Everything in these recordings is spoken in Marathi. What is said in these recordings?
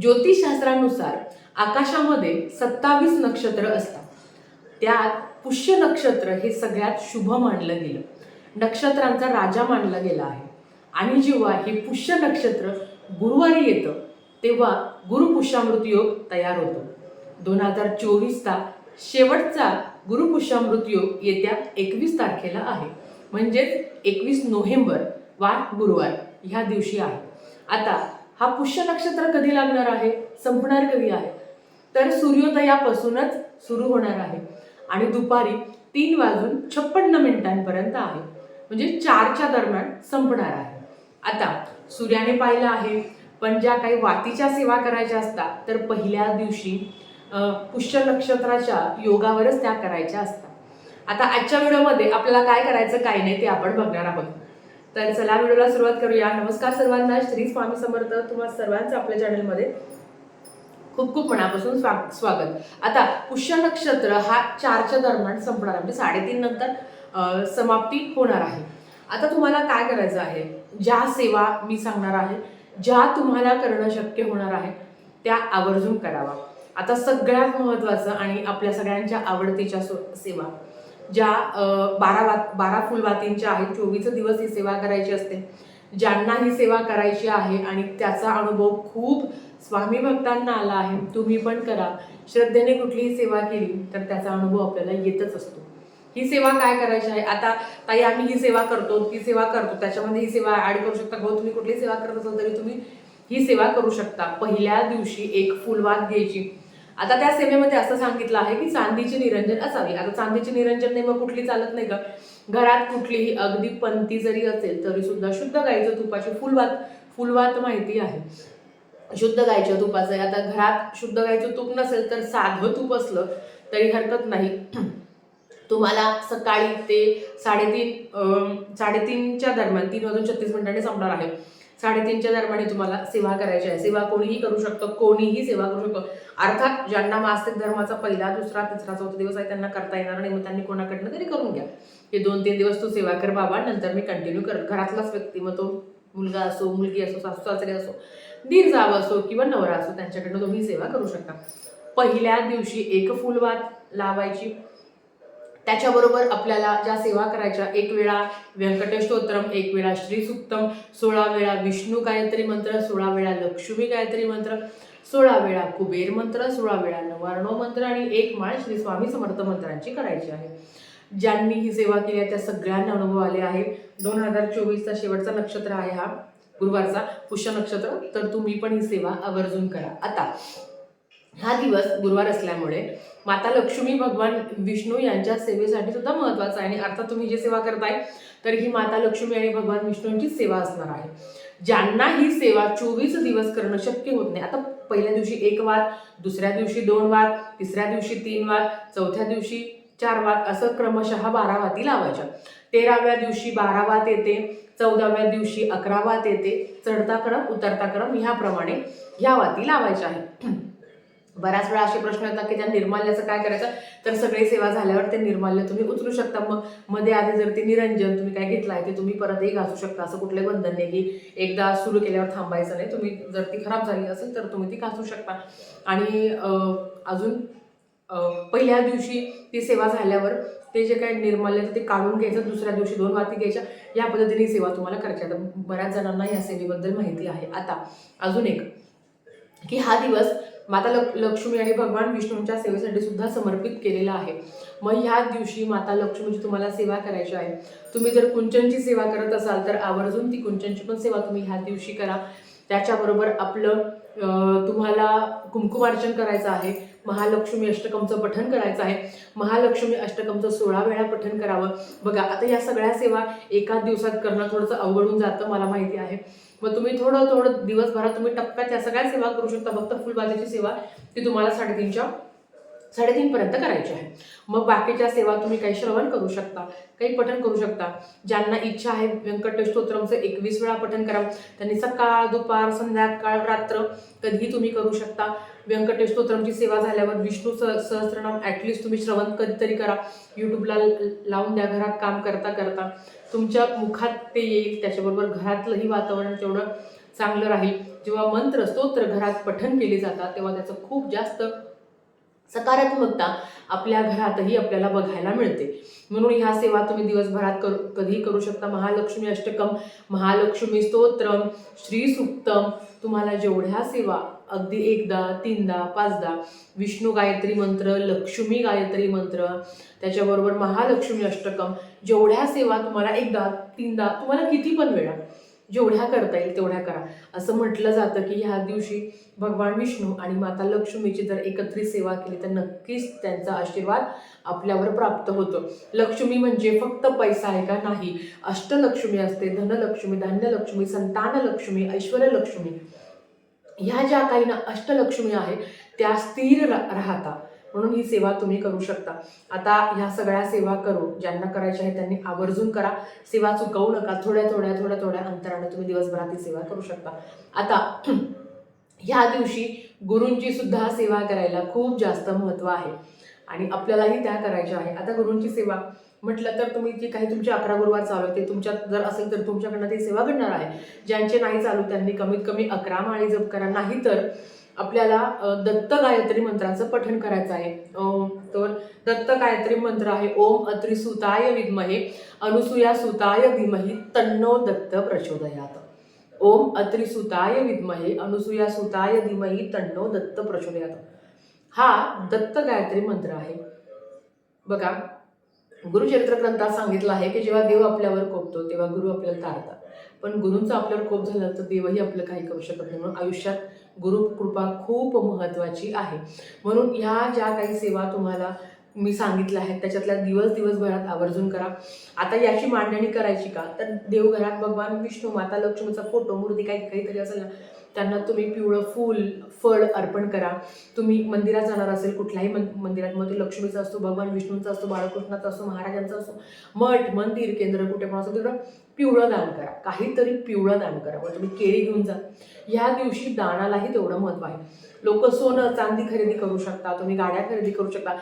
ज्योतिषशास्त्रानुसार आकाशामध्ये सत्तावीस नक्षत्र असतात. त्यात पुष्य नक्षत्र हे सगळ्यात शुभ मानलं गेलं. नक्षत्रांचा राजा मानला गेला आहे. आणि जेव्हा हे पुष्य नक्षत्र गुरुवारी येतं तेव्हा गुरुपुष्यामृत योग तयार होतो. दोन हजार चोवीसचा शेवटचा गुरुपुष्यामृत योग येत्या एकवीस तारखेला आहे. म्हणजेच एकवीस नोव्हेंबर वार गुरुवार ह्या दिवशी आहे. आता हा पुष्य नक्षत्र कधी लागणार आहे? संपणार कधी आहे? तर सूर्योदयापासूनच सुरू होणार आहे. आणि दुपारी तीन वाजून छप्पन्न मिनिटांपर्यंत आहे. म्हणजे चारच्या दरम्यान संपणार आहे. आता सूर्याने पाहिलं आहे पण ज्या काही वातीच्या सेवा करायच्या असतात तर पहिल्या दिवशी पुष्य नक्षत्राच्या योगावरच त्या करायच्या असतात. आता आजच्या व्हिडिओमध्ये आपल्याला काय करायचं काय नाही ते आपण बघणार आहोत. तर चला व्हिडिओला सुरुवात करूया. नमस्कार सर्वांना. श्री स्वामी समर्थ तुम्हा सर्वांचं आपल्या चॅनलमध्ये खूप खूप मनापासून स्वागत. आता पुष्य नक्षत्र हा चारच्या दरम्यान संपणार म्हणजे साडेतीन नंतर समाप्ती होणार आहे. आता तुम्हाला काय करायचं आहे? ज्या सेवा मी सांगणार आहे ज्या तुम्हाला करणं शक्य होणार आहे त्या आवर्जून करावा. आता सगळ्यात महत्त्वाचं आणि आपल्या सगळ्यांच्या आवडतीच्या सेवा. ज्या बारा वात बारा फुलवातींच्या आहेत चोवीस दिवस ही सेवा करायची असते. ज्यांना ही सेवा करायची आहे आणि त्याचा अनुभव खूप स्वामी भक्तांना आला आहे तुम्ही पण करा. श्रद्धेने कुठलीही सेवा केली तर त्याचा अनुभव आपल्याला येतच असतो. ही सेवा काय करायची आहे? आता ताई आम्ही ही सेवा करतो ती सेवा करतो त्याच्यामध्ये ही सेवा ॲड करू शकता किंवा हो, तुम्ही कुठली सेवा करत असाल तरी तुम्ही ही सेवा करू शकता. पहिल्या दिवशी एक फुलवात घ्यायची. आता त्या सेवेमध्ये असं सांगितलं आहे की चांदीची निरंजन असावी. आता चांदीची निरंजन नाही मग कुठली चालत नाही का घरात कुठलीही अगदी पंथी जरी असेल तरी सुद्धा शुद्ध गाईचं तुपाची फुलवात फुलवात माहिती आहे. शुद्ध गायच्या तुपाचं आहे. आता घरात शुद्ध गायचं तूप नसेल तर साधं तूप असलं तरी हरकत नाही. तुम्हाला सकाळी ते साडेतीन साडेतीनच्या दरम्यान तीन वाजून छत्तीस मिनिटांनी संपणार आहे. साडेतीनच्या दरम्यान तुम्हाला सेवा करायची आहे. सेवा कोणीही करू शकतं कोणीही सेवा करू शकतो. अर्थात ज्यांना मासिक धर्माचा पहिला दुसरा तिसरा चौथा दिवस आहे त्यांना करता येणार नाही मग त्यांनी कोणाकडनं तरी करून घ्या. हे दोन तीन दिवस तू सेवा कर बाबा नंतर मी कंटिन्यू कर. घरातलाच व्यक्ती मग तो मुलगा असो मुलगी असो सासू सासरे असो दीर जाव असो किंवा नवरा असो त्यांच्याकडनं तुम्ही सेवा करू शकता. पहिल्या दिवशी एक फुलवात लावायची. त्याच्याबरोबर आपल्याला ज्या सेवा करायच्या एक वेळा व्यंकटेश एक वेळा श्री सुक्तम सोळा वेळा विष्णू गायत्री मंत्र सोळा वेळा लक्ष्मी गायत्री मंत्र सोळा वेळा कुबेर मंत्र सोळा वेळा नवार्णव मंत्र आणि एक माळ श्री स्वामी समर्थ मंत्रांची करायची आहे. ज्यांनी ही सेवा केली आहे त्या सगळ्यांना अनुभव आले आहे. दोन हजार चोवीसचा शेवटचा नक्षत्र आहे हा गुरुवारचा पुष्य नक्षत्र. तर तुम्ही पण ही सेवा आवर्जून करा. आता हा दिवस गुरुवार असल्यामुळे माता लक्ष्मी भगवान विष्णू यांच्या सेवेसाठी सुद्धा महत्त्वाचा आहे. आणि अर्थात तुम्ही जी सेवा करताय तर ही माता लक्ष्मी आणि भगवान विष्णूंची सेवा असणार आहे. ज्यांना ही सेवा चोवीस दिवस करणं शक्य होत नाही आता पहिल्या दिवशी एक वार दुसऱ्या दिवशी दोन वार तिसऱ्या दिवशी तीन वार चौथ्या दिवशी चार वाद असं क्रमशः बारा वाती लावायच्या. तेराव्या दिवशी बारा वात येते चौदाव्या दिवशी अकरा वात येते चढता क्रम उतरता क्रम ह्याप्रमाणे ह्या वाती लावायच्या आहेत. बऱ्याच वेळा असे प्रश्न येतात की त्या निर्माल्याचं काय करायचं तर सगळी सेवा झाल्यावर ते निर्माल्य तुम्ही उचलू शकता. मग मध्ये आधी जर ते निरंजन तुम्ही काय घेतलं आहे ते तुम्ही परतही घासू शकता. असं कुठले बंधन नाही की एकदा सुरू केल्यावर थांबायचं नाही. तुम्ही जर ती खराब झाली असेल तर तुम्ही ती घासू शकता. आणि अजून पहिल्या दिवशी ती सेवा झाल्यावर ते जे काही निर्माल्य ते काढून घ्यायचं दुसऱ्या दिवशी दोन वाती घ्यायच्या. या पद्धतीने सेवा तुम्हाला करायची आता बऱ्याच जणांना या सेवेबद्दल माहिती आहे. आता अजून एक की हा दिवस माता लक्ष्मी आणि भगवान विष्णूंच्या सेवेसाठी सुद्धा समर्पित केलेला आहे. मग ह्या दिवशी माता लक्ष्मीची तुम्हाला सेवा करायची आहे. तुम्ही जर कुंचनची सेवा करत असाल तर आवर्जून ती कुंचनची पण सेवा तुम्ही ह्या दिवशी करा. त्याच्याबरोबर आपलं तुम्हाला कुंकुमार्चन करायचं आहे. महालक्ष्मी अष्टकमचं पठण करायचं आहे. महालक्ष्मी अष्टकमचं सोळा वेळा पठण करावं. बघा आता या सगळ्या सेवा एकाच दिवसात करणं थोडंसं अवघडून जातं मला माहिती आहे. मग तुम्ही थोडं थोडं दिवसभरात तुम्ही टप्प्यात या सगळ्या सेवा करू शकता. फक्त फुलबाजेची सेवा ती तुम्हाला साडेतीनच्या साडेतीनपर्यंत करायची आहे. मग बाकीच्या सेवा तुम्ही काही श्रवण करू शकता काही पठण करू शकता. ज्यांना इच्छा आहे व्यंकटेश स्तोत्रमचं एकवीस वेळा पठण करा. त्यांनी सकाळ दुपार संध्याकाळ रात्र कधीही तुम्ही करू शकता. व्यंकटेश स्तोत्रमची सेवा झाल्यावर विष्णू सह सहस्त्रनाम ॲटलिस्ट तुम्ही श्रवण कधीतरी करा. यूट्यूबला लावून द्या घरात काम करता करता. तुमच्या मुखात ते येईल त्याच्याबरोबर घरातलंही वातावरण तेवढं चांगलं राहील. जेव्हा मंत्र स्तोत्र घरात पठण केले जातात तेव्हा त्याचं खूप जास्त सकारात्मकता आपल्या घरातही आपल्याला बघायला मिळते. म्हणून ह्या सेवा तुम्ही दिवसभरात करू कधीही करू शकता. महालक्ष्मी अष्टकम महालक्ष्मी स्तोत्रम श्री सुक्तम. तुम्हाला जेवढ्या सेवा अगदी एकदा तीनदा पाचदा विष्णू गायत्री मंत्र लक्ष्मी गायत्री मंत्र त्याच्याबरोबर महालक्ष्मी अष्टकम जेवढ्या सेवा तुम्हाला एकदा तीनदा तुम्हाला किती पण वेळा जेवढ्या करता येईल तेवढ्या करा. असं म्हटलं जातं की ह्या दिवशी भगवान विष्णू आणि माता लक्ष्मीची जर एकत्रित सेवा केली तर नक्कीच त्यांचा आशीर्वाद आपल्यावर प्राप्त होतो. लक्ष्मी म्हणजे फक्त पैसा आहे का? नाही. अष्टलक्ष्मी असते धनलक्ष्मी धान्यलक्ष्मी संतानलक्ष्मी ऐश्वर्यलक्ष्मी. ह्या ज्या काही ना अष्टलक्ष्मी आहेत त्या स्थिर रा राहतात म्हणून ही सेवा तुम्ही करू शकता. आता ह्या सगळ्या सेवा करू ज्यांना करायच्या आहे त्यांनी आवर्जून करा. सेवा चुकवू नका. थोड्या थोड्या थोड्या थोड्या अंतराने तुम्ही दिवसभरात ही सेवा करू शकता. आता ह्या दिवशी गुरूंची सुद्धा सेवा करायला खूप जास्त महत्त्व आहे. आणि आपल्यालाही त्या करायच्या आहे आता गुरूंची सेवा म्हटलं तर तुम्ही जी काही तुमचे अकरा गुरुवार चालू आहे ते तुमच्यात जर असेल तर तुमच्याकडनं ती सेवा घडणार आहे. ज्यांचे नाही चालू त्यांनी कमीत कमी अकरा माळी जप करा. नाही तर आपल्याला दत्त गायत्री मंत्राचं पठण करायचं आहे. तर दत्त गायत्री मंत्र आहे ओम अत्रिसुताय विद्महे अनुसूया सुताय धीमहि तन्नो दत्त प्रचोदयात. ओम अत्रिसुताय विद्महे अनुसूया सुताय धीमहि तन्नो दत्त प्रचोदयात. हा दत्त गायत्री मंत्र आहे. बघा गुरुचरित्र ग्रंथात सांगितलं आहे की जेव्हा देव आपल्यावर कोपतो तेव्हा गुरु आपल्याला तारतात. पण गुरूंचा आपल्यावर कोप झाला तर देवही आपलं काही करू शकत नाही. म्हणून आयुष्यात गुरुकृपा खूप महत्त्वाची आहे. म्हणून ह्या ज्या काही सेवा तुम्हाला मी सांगितल्या आहेत त्याच्यातल्या दिवस दिवसभरात आवर्जून करा. आता याची मांडणी करायची का? तर देवघरात भगवान विष्णू माता लक्ष्मीचा फोटो मूर्ती काही काहीतरी असेल ना त्यांना तुम्ही पिवळं फूल फळ अर्पण करा. तुम्ही मंदिरात जाणार असेल कुठल्याही मन मंदिरात मग ते लक्ष्मीचा असतो भगवान विष्णूंचा असतो बाळकृष्णाचा असतो महाराजांचा असतो मठ मंदिर केंद्र कुठे पण असतो तिकडं पिवळं दान करा. काहीतरी पिवळं दान करा. मग तुम्ही केळी घेऊन जा. ह्या दिवशी दानालाही तेवढं महत्त्व आहे. लोक सोनं चांदी खरेदी करू शकता तुम्ही गाड्या खरेदी करू शकता.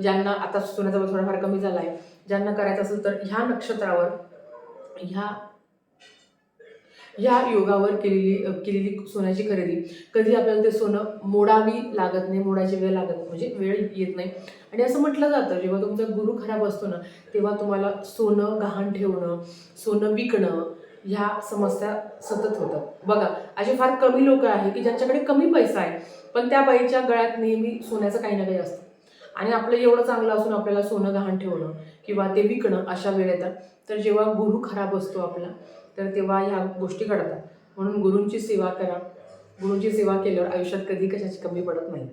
ज्यांना आता सोन्याचा थोडाफार कमी झाला आहे ज्यांना करायचं असेल तर ह्या नक्षत्रावर ह्या ह्या योगावर केलेली केलेली सोन्याची खरेदी. कधी आपल्याला ते सोनं मोडावी लागत नाही मोडायची वेळ लागत नाही म्हणजे वेळ येत नाही. आणि असं म्हटलं जातं जेव्हा तुमचा गुरु खराब असतो ना तेव्हा तुम्हाला सोनं गहाण ठेवणं सोनं विकणं ह्या समस्या सतत होतात. बघा असे फार कमी लोक आहे की ज्यांच्याकडे कमी पैसा आहे पण त्या बाईच्या गळ्यात नेहमी सोन्याचं काही ना काही असतं. आणि आपलं एवढं चांगलं असून आपल्याला सोनं गहाण ठेवणं किंवा ते विकणं अशा वेळ येतात. तर जेव्हा गुरु खराब असतो आपला तर तेव्हा ह्या गोष्टी घडतात. म्हणून गुरूंची सेवा करा. गुरूंची सेवा केल्यावर आयुष्यात कधी कशाची कमी पडत नाही.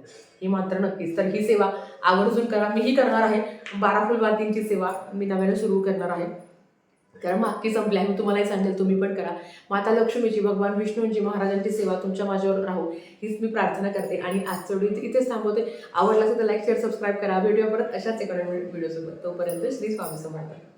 ही मात्र नक्कीच. तर ही सेवा आवर्जून करा. मीही करणार आहे. बारा फुलवातींची सेवा मी नव्यानं सुरू करणार आहे. कारण मागची संपली आहे. मी तुम्हालाही सांगेल तुम्ही पण करा. माता लक्ष्मीची भगवान विष्णूंची महाराजांची सेवा तुमच्या माझ्यावर राहू. हीच मी प्रार्थना करते. आणि आजचं व्हिडिओ इथेच थांबवते. आवडला असेल तर लाईक शेअर सबस्क्राईब करा. व्हिडिओ परत अशाच एका व्हिडिओसोबत. तोपर्यंत श्री स्वामी समर्थ.